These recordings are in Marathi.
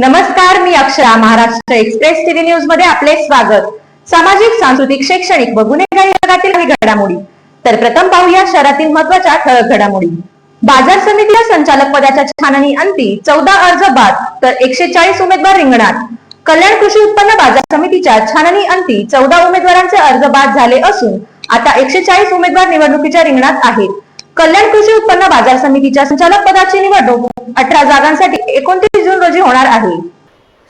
नमस्कार मी अक्षरा महाराष्ट्र एक्सप्रेस टीव्ही न्यूजमध्ये आपले स्वागत. सामाजिक सांस्कृतिक शैक्षणिक व गुन्हेगारी काही घडामोडी. तर प्रथम पाहूया शहरातील महत्त्वाच्या ठळक घडामोडी. बाजार समितीला संचालक पदाच्या छाननी अंती चौदा अर्ज बाद तर एकशे चाळीस उमेदवार रिंगणात. कल्याण कृषी उत्पन्न बाजार समितीच्या छाननी अंती चौदा उमेदवारांचे अर्ज बाद झाले असून आता एकशे चाळीस उमेदवार निवडणुकीच्या रिंगणात आहेत. कल्याण कृषी उत्पन्न बाजार समितीच्या संचालक पदाची निवडणूक अठरा जागांसाठी एकोणतीस जून रोजी होणार आहे.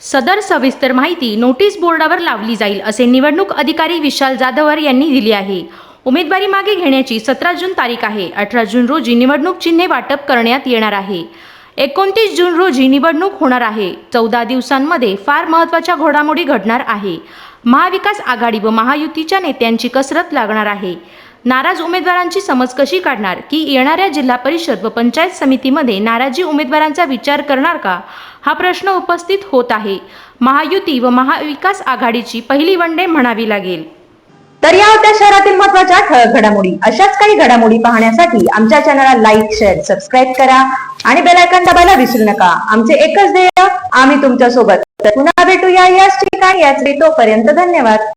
सदर सविस्तर माहिती नोटीस बोर्डावर लावली जाईल असे निवडणूक अधिकारी विशाल जाधवर यांनी दिली आहे. उमेदवारी मागे घेण्याची सतरा जून तारीख आहे. अठरा जून रोजी निवडणूक चिन्हे वाटप करण्यात येणार आहे. एकोणतीस जून रोजी निवडणूक होणार आहे. चौदा दिवसांमध्ये फार महत्त्वाच्या घडामोडी घडणार आहे. महाविकास आघाडी व महायुतीच्या नेत्यांची कसरत लागणार आहे. नाराज उमेदवारांची समज कशी काढणार? की येणाऱ्या जिल्हा परिषद व पंचायत समितीमध्ये नाराजी उमेदवारांचा विचार करणार का? हा प्रश्न उपस्थित होत आहे. महायुती व महाविकास आघाडीची पहिली वनडे म्हणावी लागेल. तर या होत्या शहरातील महत्त्वाच्या ठळक घडामोडी. अशाच काही घडामोडी पाहण्यासाठी आमच्या चॅनलला लाईक शेअर सबस्क्राईब करा आणि बेलायकन दाबायला विसरू नका. आमचे एकच ध्येय आम्ही तुमच्यासोबत तर पुन्हा भेटूया याच ठिकाणी. याच वेळी तोपर्यंत धन्यवाद.